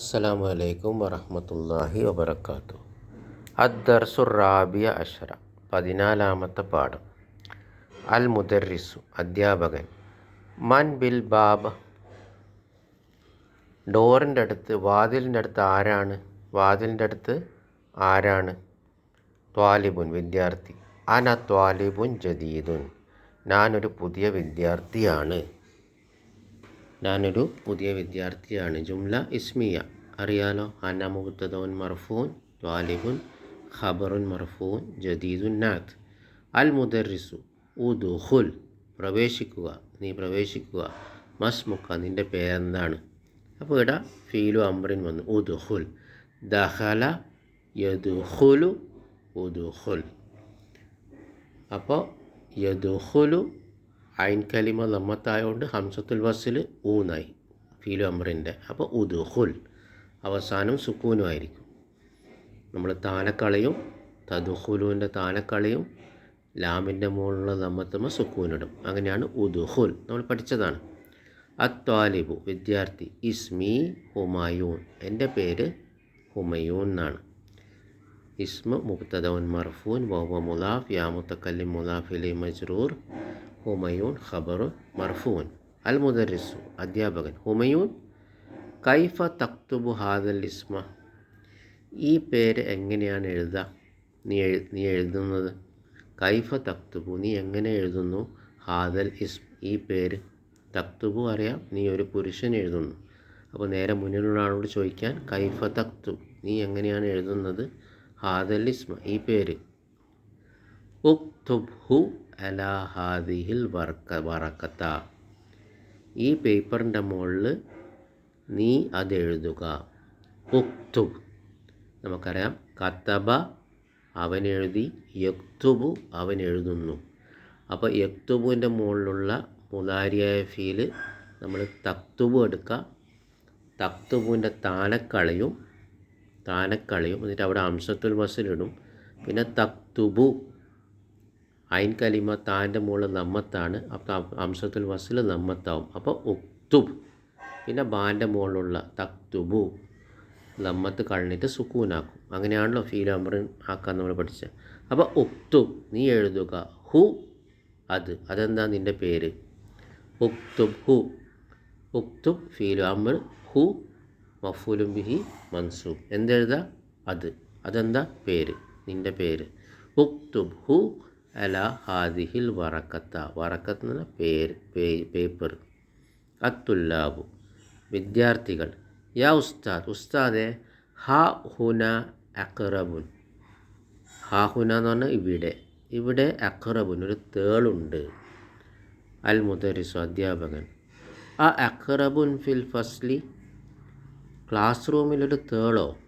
അസ്സലാമു അലൈക്കും വറഹ്മത്തുള്ളാഹി വബറകാത്തു. അദ്ദർസു റാബിയ അഷറ പതിനാലാമത്തെ പാഠം. അൽ മുദർരിസു അധ്യാപകൻ. മൻ ബിൽ ബാബ്. ഡോറിന്റെ അടുത്ത് വാതിലിന്റെ അടുത്ത് ആരാണ്? വാതിലിന്റെ അടുത്ത് ആരാണ്? ത്വാലിബുൻ വിദ്യാർത്ഥി. അന ത്വാലിബുൻ ജദീദുൻ. ഞാനൊരു പുതിയ വിദ്യാർത്ഥിയാണ്. ഞാനൊരു പുതിയ വിദ്യാർത്ഥിയാണ്. ജുംല ഇസ്മിയ. അറിയാലോ? അന മുഹത്തദോൻ മർഫൂൻ ത്വാലിബുൻ ഖബറുൻ മർഫൂൻ ജദീദുൻ നാത്ത്. അൽ മുദർറിസു ഉദുഹുൽ പ്രവേശിക്കുക. നീ പ്രവേശിക്കുക. മസ്മുക്ക. നിന്റെ പേരെന്താണ്? അപ്പോൾ ഇവിടെ ഫീലു അമ്രിൻ വന്നു. ഉദുഹുൽ ദഹല യദുഹുലു ഉദുഹുൽ അപ്പോൾ യദുഹുലു ഐൻ കലിമ ലമ്മത്തായതുകൊണ്ട് ഹംസത്തുൽ വസ്സിൽ ഊന്നായി ഫീലു അമറിന്റെ അപ്പോൾ ഉദുഹുൽ അവസാനം സുക്കൂനും ആയിരിക്കും. നമ്മൾ താനക്കളയും തദുഹുലുവിന്റെ താനക്കളയും ലാമിന്റെ മുകളിലുള്ള ലമ്മത്തുമ്പോൾ സുക്കൂനിടും. അങ്ങനെയാണ് ഉദുഹുൽ നമ്മൾ പഠിച്ചതാണ്. അത്വാലിബു വിദ്യാർത്ഥി ഇസ്മി ഹുമായൂൺ. എന്റെ പേര് ഹുമയൂൺ എന്നാണ്. ഇസ്മ مبتدا മർഫൂൻ وهو മുലാഫ് യാ متكلم مضاف ഇലൈ മജ്റൂർ ഹുമയൂൻ ഖബറു മർഫൂൻ അൽ മുദരിസു അധ്യാപകൻ. ഹുമയൂൻ കൈഫ തക്തുബു ഹാദൽ ഇസ്മ. ഈ പേര് എങ്ങനെയാണ് എഴുതുക നീ എഴു നീ എഴുതുന്നത്? കൈഫ തക്തുബു നീ എങ്ങനെ എഴുതുന്നു? ഹാദൽ ഇസ് ഈ പേര് തക്തുബു അറിയാം നീ ഒരു പുരുഷൻ എഴുതുന്നു. അപ്പോൾ നേരെ മുന്നിലുള്ള ആളോട് ചോദിക്കാൻ കൈഫ തക്തു നീ എങ്ങനെയാണ് എഴുതുന്നത്? ഹാദൽ ഇസ്മ ഈ പേര്. ഉക്തുബ്ഹു അലാ ഹാദിഹിൽ വർക്ക വറക്കത്ത. ഈ പേപ്പറിന്റെ മുകളിൽ നീ അത് എഴുതുക. ഉക്തുബ് നമുക്കറിയാം. കത്തബ അവൻ എഴുതി. യക്തുബു അവൻ എഴുതുന്നു. അപ്പോൾ യക്തുബുവിന്റെ മുകളിലുള്ള മുതാരിയായ ഫീൽ നമ്മൾ തക്തുബു എടുക്കുക. തക്തുബുവിന്റെ താനക്കളയും എന്നിട്ട് അവിടെ അംശത്തുൽ മസിലിടും പിന്നെ തക്തുബു അയിൻ കലിമ താന്റെ മുകളിൽ നമ്മത്താണ് അപ്പോൾ അംശത്തുൽ വസിൽ നമ്മത്താവും. അപ്പോൾ ഉക്തുബ് പിന്നെ ബാന്റെ മുകളിലുള്ള തക്തുബു നമ്മത്ത് കളഞ്ഞിട്ട് സുക്കൂനാക്കും. അങ്ങനെയാണല്ലോ ഫീൽ അമറിൻ ആക്കാൻ നമ്മൾ പഠിച്ചത് അപ്പോൾ ഉക്തുബ് നീ എഴുതുക ഹു അത് അതെന്താ നിന്റെ പേര്? ഉക്തുബ് ഹു. ഉക്തുബ് ഫീൽ അമർ ഹു മഫൂലും ബിഹി മൻസൂബ്. എന്തെഴുതാ? അത്. അതെന്താ? പേര്. നിന്റെ പേര്. ഉക്തുബ് ഹു അല ഹാദിഹിൽ വറക്കത്ത. വറക്കത്ത് എന്ന പേര്. പേപ്പർ. അത്തുല്ലാബു. വിദ്യാർത്ഥികൾ. യാ ഉസ്താദ്. ഉസ്താദെ ഹ ഹുന അക്റബുൻ ഹാ ഹുന എന്ന് പറഞ്ഞാൽ ഇവിടെ. ഇവിടെ അക്റബുൻ ഒരു തേളുണ്ട്. അൽ മുദരിസു അധ്യാപകൻ. ആ അക്റബുൻ ഫിൽ ഫസ്ലി ക്ലാസ് റൂമിലൊരു തേളോ?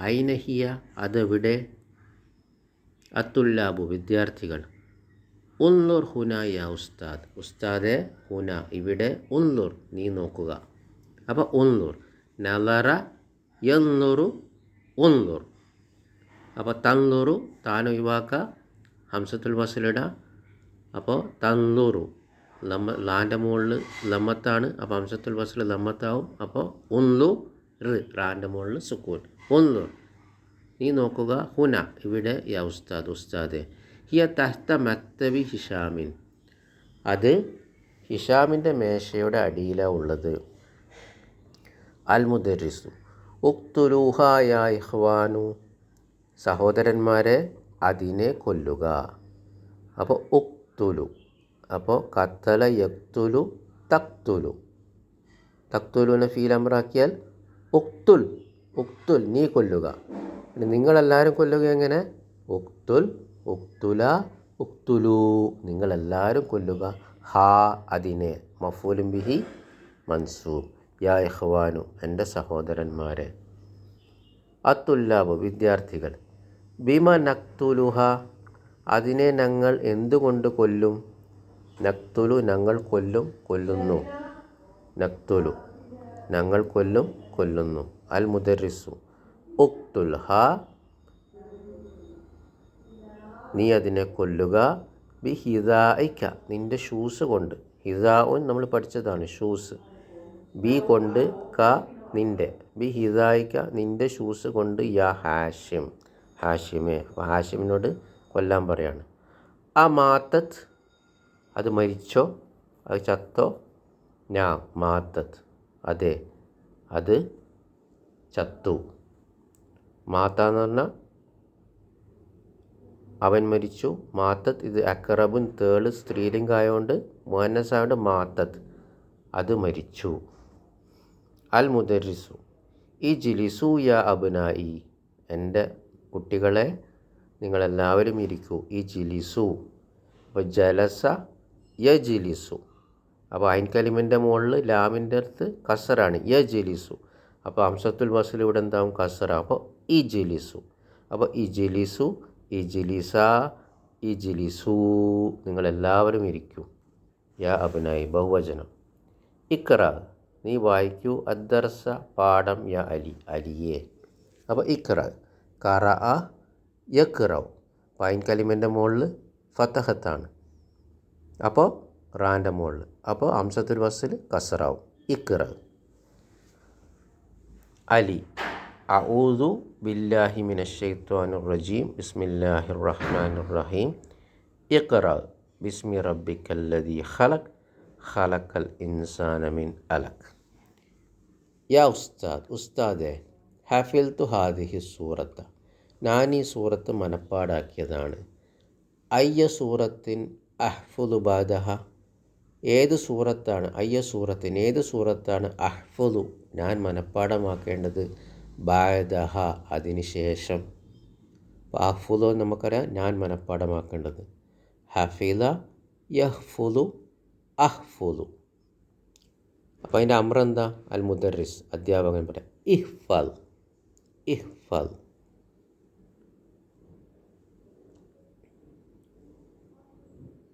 ഐനഹിയ അതെവിടെ? അത്തുല്ലാബു വിദ്യാർത്ഥികൾ. ഉള്ളൂർ ഹുന ഉസ്താദ്. ഉസ്താദെ ഹുന ഇവിടെ ഉള്ളൂർ നീ നോക്കുക. അപ്പോൾ ഉള്ളൂർ നലറ എന്നുറു ഉള്ളൂർ അപ്പോൾ തന്നൂറു താൻ ഹംസത്തുൽ വസലിട അപ്പോൾ തന്നൂറു. നമ്മ ലാന്റെ മുകളിൽ ലമ്മത്താണ്. അപ്പോൾ ഹംസത്തുൽ വസൽ ലമ്മത്താവും. അപ്പോൾ ഉള്ളു റ് റാന്റെ മുകളിൽ സുക്കൂൻ. ഒന്ന് നീ നോക്കുക ഹുന ഇവിടെ യാ ഉസ്താദ് ഉസ്താദ്. ഹിയ തഹ്ത മക്തബി ഹിഷാമിൻ. അത് ഹിഷാമിന്റെ മേശയുടെ അടിയിലാണ് ഉള്ളത്. അൽ മുദരിസു സഹോദരന്മാരെ അതിനെ കൊല്ലുക. അപ്പോൾ ഉക്തുലു. അപ്പോൾ കത്തല യക്തുലു തക്തുലു. തക്തുലുവിനെ ഫീൽ ഉക്തുൽ ഉക്തുൽ നീ കൊല്ലുക. നിങ്ങളെല്ലാവരും കൊല്ലുക എങ്ങനെ? ഉക്തുൽ ഉക്തുല ഉക്തുലു. നിങ്ങളെല്ലാവരും കൊല്ലുക. ഹാ അതിനെ. മഫൂലും ബിഹി മൻസൂബ്. യാ ഇഹ്വാനു എന്റെ സഹോദരന്മാരെ. അത്തുല്ലാബ് വിദ്യാർത്ഥികൾ. ബിമ നക്തുലുഹ. അതിനെ ഞങ്ങൾ എന്തുകൊണ്ട് കൊല്ലും? നക്തുലു ഞങ്ങൾ കൊല്ലും കൊല്ലുന്നു. നക്തുലു ഞങ്ങൾ കൊല്ലും കൊല്ലുന്നു. അൽ മുദറിസു ഉക്തുൽ ഹ നീ അതിനെ കൊല്ലുക ബി ഹിദായിക്ക നിന്റെ ഷൂസ് കൊണ്ട്. ഹിദാഉൻ നമ്മൾ പഠിച്ചതാണ് ഷൂസ്. ബി കൊണ്ട് ക നിന്റെ ബി ഹിദായിക്ക നിന്റെ ഷൂസ് കൊണ്ട് യാ ഹാഷിം. ഹാഷിമേ അപ്പോൾ ഹാഷിമിനോട് കൊല്ലാൻ പറയാണ്. ആ മാത്തത്ത് അത് മരിച്ചോ? അത് ചത്തോ? ഞാ മാത്തത്ത് അതെ. അത് ചത്തു. മാത്ത എന്ന് പറഞ്ഞാൽ അവൻ മരിച്ചു. മാത്തത് ഇത് അക്രബുൻ തേൾ സ്ത്രീലിംഗായോണ്ട് മുഹന്നസായോണ്ട് മാത്തത് അത് മരിച്ചു. അൽ മുദരിസു. ഈ ജിലിസു യ അബുനായി. എന്റെ കുട്ടികളെ നിങ്ങളെല്ലാവരും ഇരിക്കൂ. ഈ ജിലിസു. ജലസ യ ജിലിസു. അപ്പോൾ ഐൻ കലിമിന്റെ മുകളിൽ ലാമിന്റെ അടുത്ത് കസറാണ്. യ ജലീസു. അപ്പോൾ അംസത്തുൽ വസൽ ഇവിടെ എന്താവും? കസറ. അപ്പോൾ ഇ ജലീസു. അപ്പോൾ ഇ ജലീസു ഇ ജലീസ ഇ ജലീസു. നിങ്ങളെല്ലാവരും ഇരിക്കൂ. യാ അഭിനായി ബഹുവചനം. ഇക്കറ നീ വായിക്കൂ. അദ്ദർസ പാഠം യാ അലി അലിയെ. അപ്പോൾ ഇക്കറ കറ അ യക്റവ് പൈൻ കലിമിന്റെ മുകളിൽ ഫത്തഹത്താണ് അപ്പോൾ റാന്റെ മുകളിൽ. അപ്പോൾ അംസത്തുൽ വസ്സിൽ കസറാവും ഇക്ര. അലി അഊദു ബില്ലാഹി മിനശ്ശൈത്വാനുർ റജീം ബിസ്മില്ലാഹിർ റഹ്മാനിർ റഹീം ഇഖ്റ ബിസ്മി റബ്ബിക്കല്ലദീ ഖലഖ് ഖലഖൽ ഇൻസാന മിൻ അലഖ്. യാ ഉസ്താദ് ഉസ്താദെ ഹഫിൽ തു ഹാദിഹി സൂറത്ത്. ഞാൻ ഈ സൂറത്ത് മനപ്പാടാക്കിയതാണ്. അയ്യ സൂറത്തിൻ അഹ്ഫുദു ബാദഹ? ഏത് സൂറത്താണ്? അയ്യ സൂറത്തിന് ഏത് സൂറത്താണ്? അഹ്ഫുദു. ഞാൻ മനഃപ്പാടമാക്കേണ്ടത് ബാദഹ അതിനുശേഷം അഹ്ഫുദു നമുക്കറിയാം. ഞാൻ മനഃപ്പാടമാക്കേണ്ടത് ഹഫീല യഹ്ഫുദു അഹ്ഫുദു. അപ്പോൾ അതിന്റെ അമ്ര എന്താ? അൽ മുദറിസ് അധ്യാപകൻ പറയാം. ഇഹ്ഫൽ ഇഹ്ഫൽ.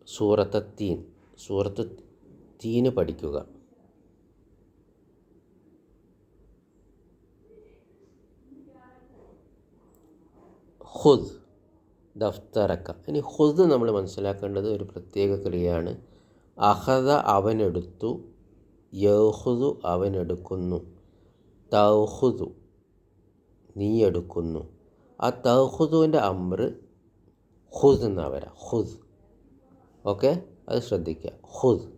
സൂറത്തീൻ തീൻ സൂറത്ത് തീന് പഠിക്കുക. ഹുദ് ദഫ്തറക്ക. ഇനി ഹുദ് നമ്മൾ മനസ്സിലാക്കേണ്ടത് ഒരു പ്രത്യേക ക്രിയയാണ് അഹദ അവനെടുത്തു യഹുദു അവനെടുക്കുന്നു തൗഹുദു നീ എടുക്കുന്നു ആ തൗഹുദുവിന്റെ അമ്ര ഹുദ് എന്നാണ് വരാം ഹുദ് ഓക്കെ? അത് ശ്രദ്ധിക്കുക. ഹുദ്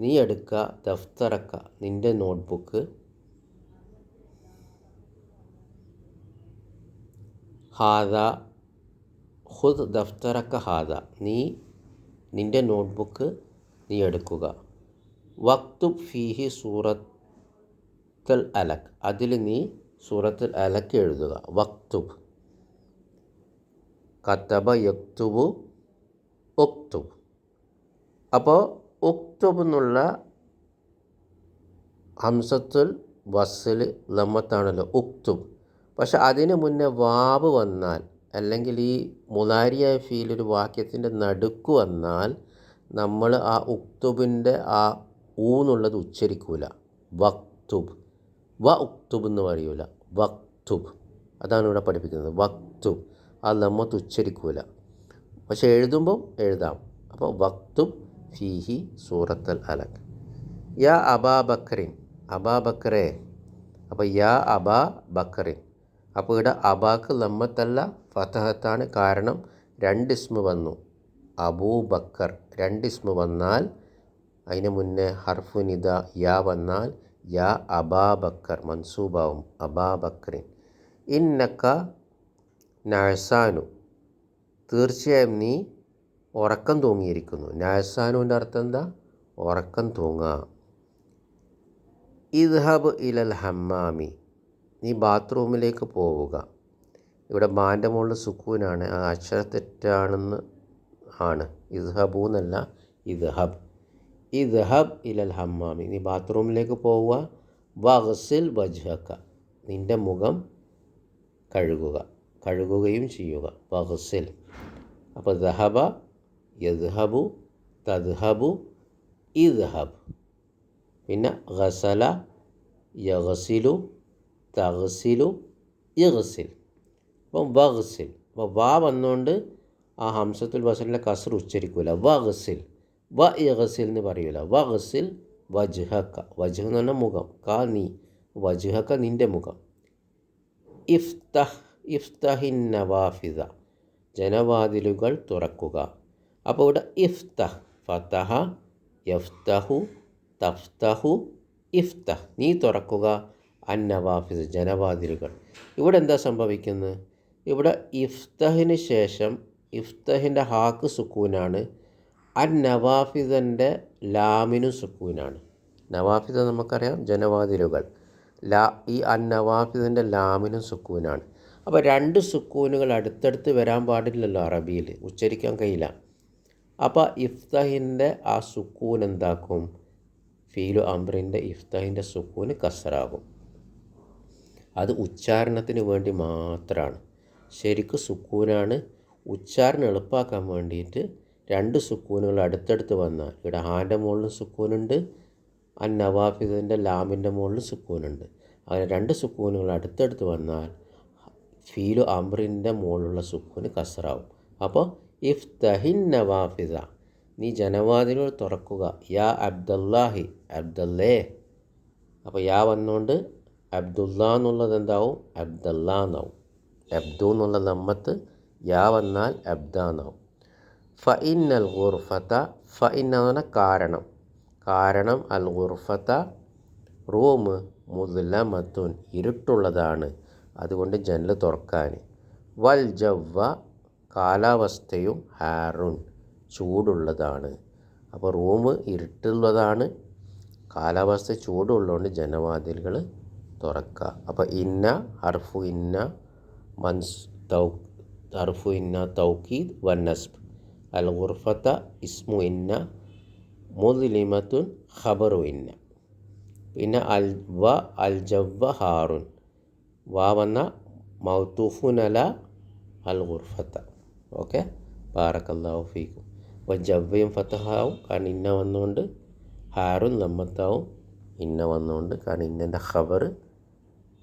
നീ എടുക്കുക ദഫ്തറക്ക. നിന്റെ നോട്ട്ബുക്ക്. ഹാദ. ഹുദ് ദഫ്തറക്ക ഹാദ. നീ നിന്റെ നോട്ട്ബുക്ക് നീ എടുക്കുക. വക്തു ഫീഹി സൂറത്തുൽ അലക് അതിൽ നീ സൂറത്തുൽ അലക്ക് എഴുതുക. വക്തുബ്. കത്തബ യക്തുബു ഒക്തുബ് അപ്പോൾ എന്നുള്ള ഹംസത്തുൽ വസ്സിൽ ലമ്മത്താണല്ലോ ഉക്തുബ് പക്ഷെ അതിന് മുന്നേ വാവ് വന്നാൽ അല്ലെങ്കിൽ ഈ മുലാരിയായ ഫീൽ ഒരു വാക്യത്തിന്റെ നടുക്ക് വന്നാൽ നമ്മൾ ആ ഉക്തുബിന്റെ ആ ഊന്നുള്ളത് ഉച്ചരിക്കൂല. വക്തുബ് വ ഉക്തുബ് എന്ന് പറയൂല. വക്തുബ് അതാണ് ഇവിടെ പഠിപ്പിക്കുന്നത്. വക്തുബ് ആ ലമ്മത്ത് ഉച്ചരിക്കൂല. പക്ഷെ എഴുതുമ്പം എഴുതാം. അപ്പോൾ വക്തുബ് ഫീഹി സൂറത്തൽ അലക്. യാ അബാ ബക്രിൻ അബാ ബക്രേ അപ്പോൾ യാ അബാ ബക്രിൻ അപ്പോൾ ഇവിടെ അബാക്ക് ലമ്മത്തല്ല ഫതഹത്താണ് കാരണം രണ്ട് ഇസ്മ വന്നു. അബൂ ബക്കർ രണ്ട് ഇസ്മ വന്നാൽ അതിന് മുന്നേ ഹർഫു നിദ യാ വന്നാൽ യാ അബാ ബക്കർ മൻസൂബാവും അബാ ബക്രിൻ ഇന്നക്ക നഴ്സാനു തീർച്ചയായും നീ ഉറക്കം തൂങ്ങിയിരിക്കുന്നു. നാസാനുവിന്റെ അർത്ഥം എന്താ? ഉറക്കം തൂങ്ങുക. ഇദ്ഹബ് ഇലൽ ഹമ്മാമി. നീ ബാത്റൂമിലേക്ക് പോവുക. ഇവിടെ മാന്റെ മുകളിൽ സുക്കൂനാണ്. ആ അക്ഷര തെറ്റാണെന്ന് ആണ്. ഇദ്ഹബു എന്നല്ല ഇദ്ഹബ്. ഇദ്ഹബ് ഇലൽ ഹമ്മാമി. നീ ബാത്റൂമിലേക്ക് പോവുക. വഹസിൽ വജ്ഹക്ക നിന്റെ മുഖം കഴുകുക. കഴുകുകയും ചെയ്യുക. വഹസിൽ അപ്പോൾ ദഹബ യദ്ഹബു തദ്ഹബു ഇദ്ഹബ്. പിന്നെ ഗസല യഗസിലു തഹസിലു ഇഗസിൽ. അപ്പം വഹസിൽ അപ്പോൾ വാ വന്നുകൊണ്ട് ആ ഹംസത്തുൽ വസലിന്റെ കസർ ഉച്ചരിക്കൂല. വഹസിൽ വ ഇഗസിൽ എന്ന് പറയൂല. വഹസിൽ വജ്ഹക്ക. വജ്ഹ് എന്ന് പറഞ്ഞാൽ മുഖം. കാ നീ. വജുഹക്ക നിന്റെ മുഖം. ഇഫ്തഹ് ഇഫ്തഹിൻ നവാഫിദ. ജനവാതിലുകൾ തുറക്കുക. അപ്പോൾ ഇവിടെ ഇഫ്തഹ് ഫതഹ യഫ്തഹു തഫ്തഹു ഇഫ്തഹ്. നീ തുറക്കുക അന്നവാഫിസ് ജനവാതിലുകൾ. ഇവിടെ എന്താ സംഭവിക്കുന്നത്? ഇവിടെ ഇഫ്തഹിന് ശേഷം ഇഫ്തഹിന്റെ ഹാക്ക് സുക്കൂനാണ് അൻ നവാഫിദന്റെ ലാമിനു സുക്കൂനാണ്. നവാഫിദ നമുക്കറിയാം ജനവാതിലുകൾ. ലാ ഈ അൻ നവാഫിദിന്റെ ലാമിനും സുക്കൂനാണ്. അപ്പോൾ രണ്ട് സുക്കൂനുകൾ അടുത്തടുത്ത് വരാൻ പാടില്ലല്ലോ അറബിയിൽ ഉച്ചരിക്കാൻ കഴിയില്ല. അപ്പോൾ ഇഫ്തഹിന്റെ ആ സുക്കൂൻ എന്താക്കും? ഫീലു അമ്രിന്റെ ഇഫ്തഹിന്റെ സുക്കൂന് കസറാകും അത് ഉച്ചാരണത്തിന് വേണ്ടി മാത്രമാണ് ശരിക്കും സുക്കൂനാണ് ഉച്ചാരണം എളുപ്പാക്കാൻ വേണ്ടിയിട്ട് രണ്ട് സുക്കൂനുകൾ അടുത്തടുത്ത് വന്നാൽ ഇവിടെ ഹാന്റെ മുകളിലും സുക്കൂനുണ്ട് ആ നവാഫിദിന്റെ ലാമിന്റെ മുകളിലും സുക്കൂനുണ്ട്. അങ്ങനെ രണ്ട് സുക്കൂനുകൾ അടുത്തടുത്ത് വന്നാൽ ഫീലു അമ്രിന്റെ മുകളിലുള്ള സുക്കൂന് കസറാവും അപ്പോൾ ഇഫ്തഹിൻ നവാഫിദ നീ ജനവാതിലുകൾ തുറക്കുക. യാ അബ്ദുല്ലാഹി അബ്ദല്ലേ അപ്പോൾ യാ വന്നുകൊണ്ട് അബ്ദുല്ല എന്നുള്ളത് എന്താവും? അബ്ദുല്ല എന്നാവും. അബ്ദു എന്നുള്ള നമ്മത്ത് യാ വന്നാൽ അബ്ദ എന്നാവും. ഫ ഇൻ അൽ ഗുർഫത്ത ഫ ഇൻ എന്ന് പറഞ്ഞാൽ കാരണം. കാരണം അൽ ഗുർഫത്ത റൂം മുതലമത്തുൻ ഇരുട്ടുള്ളതാണ്. അതുകൊണ്ട് ജനൽ തുറക്കാൻ. വൽ ജവ്വ കാലാവസ്ഥയും ഹാറുൺ ചൂടുള്ളതാണ്. അപ്പോൾ റൂം ഇരുട്ടുള്ളതാണ്. കാലാവസ്ഥ ചൂടുള്ളതുകൊണ്ട് ജനവാതിലുകൾ തുറക്കുക. അപ്പോൾ ഇന്ന ഹർഫു ഇന്ന മൻസ് തൗ ഹർഫു ഇന്ന തൗക്കീദ് നസ്ബ്. അൽ ഗുർഫത്ത ഇസ്മു ഇന്ന മുദ്ലിമത്തുൻ ഖബറു ഇന്ന. പിന്നെ അൽ വ അൽ ജവ്വ ഹാറുൻ വാ വന്ന മൗത്തൂഫുൻ അല അൽ ഗുർഫത്ത ഓക്കെ? ബാറക്കല്ലാഹു ഫീക്കും. അപ്പോൾ ജവ്വയും ഫത്തഹാവും കാരണം ഇന്ന വന്നുകൊണ്ട് ഹാറും ലമ്മത്താവും ഇന്ന വന്നുകൊണ്ട് കാരണം ഇന്നന്റെ ഖബർ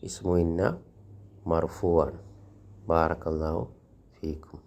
ഇസ്മു ഇന്ന മർഫുവാണ്. ബാറക്കല്ലാഹു ഫീക്കും.